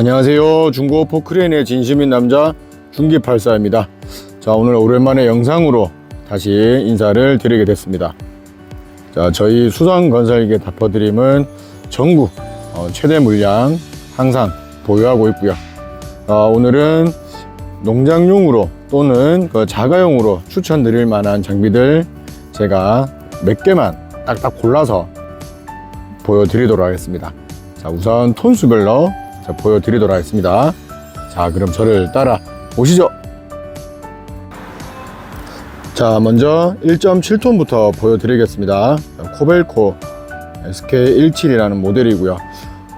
안녕하세요. 중고 포크레인의 진심인 남자 중기팔사입니다. 자, 오늘 오랜만에 영상으로 다시 인사를 드리게 됐습니다. 자, 저희 수상건설기계 닥터드림은 전국 어, 최대 물량 항상 보유하고 있고요. 어, 오늘은 농장용으로 또는 그 자가용으로 추천드릴 만한 장비들 제가 몇 개만 딱딱 골라서 보여드리도록 하겠습니다. 자, 우선 톤수별로 자, 보여드리도록 하겠습니다. 자, 그럼 저를 따라 오시죠. 자, 먼저 1.7톤부터 보여드리겠습니다. 자, 코벨코 SK17이라는 모델이고요.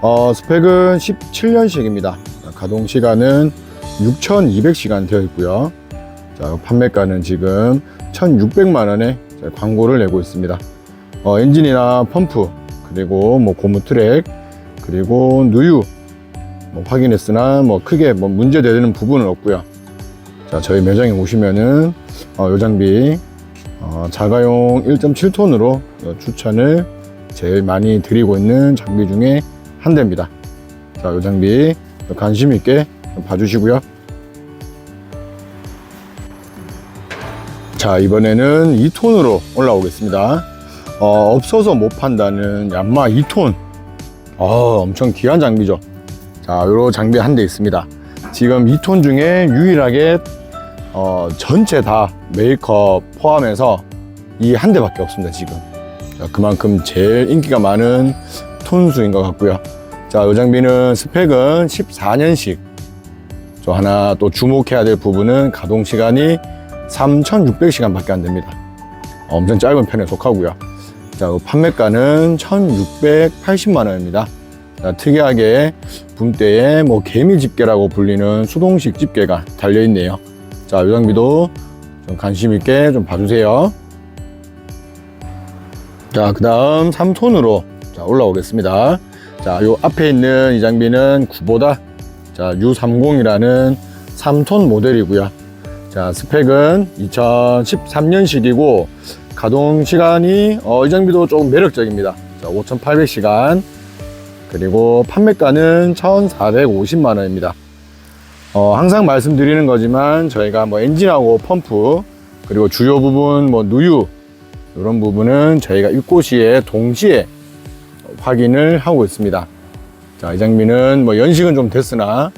어, 스펙은 17년식입니다. 가동 시간은 6,200시간 되어 있고요. 자, 판매가는 지금 1,600만 원에 광고를 내고 있습니다. 어, 엔진이나 펌프 그리고 뭐 고무 트랙 그리고 누유 뭐 확인했으나 뭐 크게 뭐 문제되는 부분은 없고요. 자, 저희 매장에 오시면은 어, 요 장비 어, 자가용 1.7톤으로 추천을 제일 많이 드리고 있는 장비 중에 한 대입니다. 자, 요 장비 관심 있게 봐주시고요. 자, 이번에는 2톤으로 올라오겠습니다. 어, 없어서 못 판다는 얀마 2톤. 어, 엄청 귀한 장비죠. 자, 요 장비 한 대 있습니다. 지금 2톤 중에 유일하게 어, 전체 다 메이크업 포함해서 이 한 대밖에 없습니다, 지금. 자, 그만큼 제일 인기가 많은 톤수인 것 같고요. 자, 이 장비는 스펙은 14년식. 저 하나 또 주목해야 될 부분은 가동 시간이 3,600시간밖에 안 됩니다. 엄청 짧은 편에 속하고요. 자, 그 판매가는 1,680만 원입니다. 자, 특이하게 붐대에 뭐 개미 집게라고 불리는 수동식 집게가 달려 있네요. 자, 이 장비도 좀 관심 있게 좀 봐주세요. 자, 그 다음 3톤으로 자, 올라오겠습니다. 자, 요 앞에 있는 이 장비는 구보다 자, U30이라는 3톤 모델이고요. 자, 스펙은 2013년식이고 가동 시간이 어, 이 장비도 조금 매력적입니다. 자, 5,800시간 그리고 판매가는 1,450만 원입니다. 어, 항상 말씀드리는 거지만 저희가 뭐 엔진하고 펌프 그리고 주요 부분 뭐 누유 이런 부분은 저희가 입고 시에 동시에 확인을 하고 있습니다. 자, 이 장비는 뭐 연식은 좀 됐으나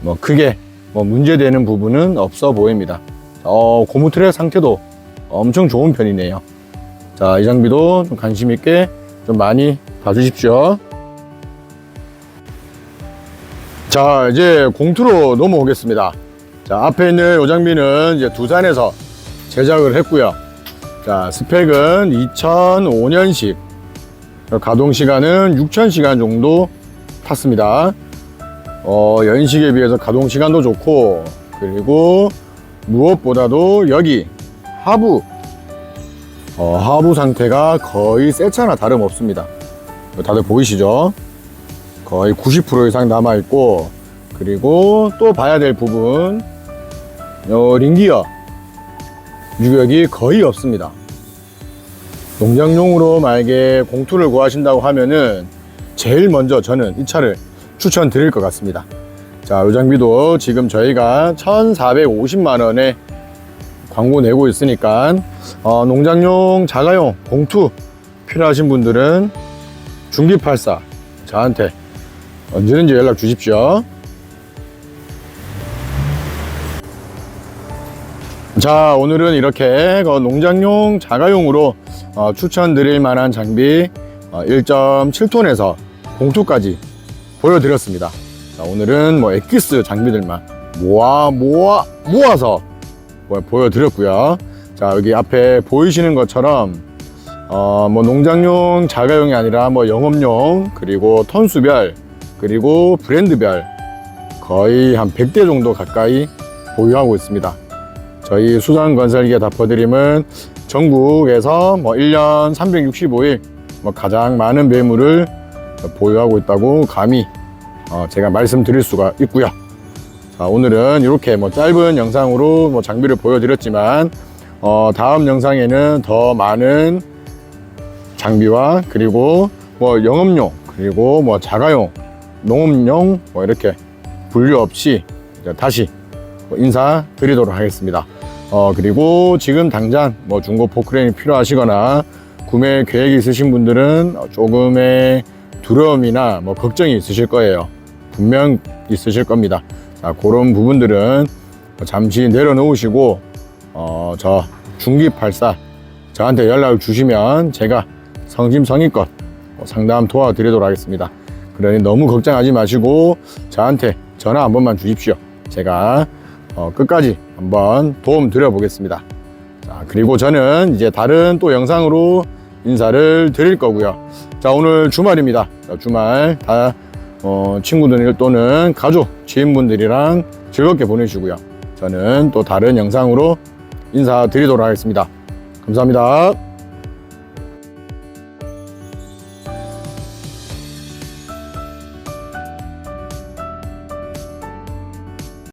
뭐 크게 뭐 문제되는 부분은 없어 보입니다. 어, 고무 트랙 상태도 엄청 좋은 편이네요. 자, 이 장비도 좀 관심 있게 좀 많이 봐주십시오. 자, 이제 공투로 넘어오겠습니다. 자, 앞에 있는 이 장비는 이제 두산에서 제작을 했고요. 자, 스펙은 2005년식. 가동 시간은 6,000시간 정도 탔습니다. 어, 연식에 비해서 가동 시간도 좋고, 그리고 무엇보다도 여기 하부, 어, 하부 상태가 거의 새 차나 다름없습니다. 다들 보이시죠? 거의 90% 이상 남아 있고, 그리고 또 봐야 될 부분, 요 링기어, 유격이 거의 없습니다. 농장용으로 만약에 공투를 구하신다고 하면은 제일 먼저 저는 이 차를 추천드릴 것 같습니다. 자, 이 장비도 지금 저희가 1,450만 원에 광고 내고 있으니까 어, 농장용 자가용 공투 필요하신 분들은 중기팔사 저한테 언제든지 연락 주십시오. 자, 오늘은 이렇게 그 농장용 자가용으로 어, 추천드릴 만한 장비 어, 1.7톤에서 공투까지 보여드렸습니다. 자, 오늘은 뭐 엑기스 장비들만 모아 모아 모아서 뭐 보여드렸고요. 자, 여기 앞에 보이시는 것처럼 어, 뭐 농장용 자가용이 아니라 뭐 영업용 그리고 톤수별 그리고 브랜드별 거의 한 100대 정도 가까이 보유하고 있습니다. 저희 수산건설기계 닥터드림은 전국에서 뭐 1년 365일 뭐 가장 많은 매물을 보유하고 있다고 감히 어 제가 말씀드릴 수가 있고요. 자, 오늘은 이렇게 뭐 짧은 영상으로 뭐 장비를 보여드렸지만 어 다음 영상에는 더 많은 장비와 그리고 뭐 영업용 그리고 뭐 자가용 농업용 뭐 이렇게 분류 없이 다시 뭐 인사드리도록 하겠습니다. 어, 그리고 지금 당장 뭐 중고 포크레인이 필요하시거나 구매 계획이 있으신 분들은 조금의 두려움이나 뭐 걱정이 있으실 거예요. 분명 있으실 겁니다. 자, 그런 부분들은 잠시 내려놓으시고, 어, 저 중기84 저한테 연락을 주시면 제가 성심성의껏 상담 도와드리도록 하겠습니다. 그러니 너무 걱정하지 마시고 저한테 전화 한 번만 주십시오. 제가 어, 끝까지 한번 도움 드려 보겠습니다. 자, 그리고 저는 이제 다른 또 영상으로 인사를 드릴 거고요. 자, 오늘 주말입니다. 자, 주말 다 어, 친구들 또는 가족, 지인분들이랑 즐겁게 보내시고요. 저는 또 다른 영상으로 인사드리도록 하겠습니다. 감사합니다.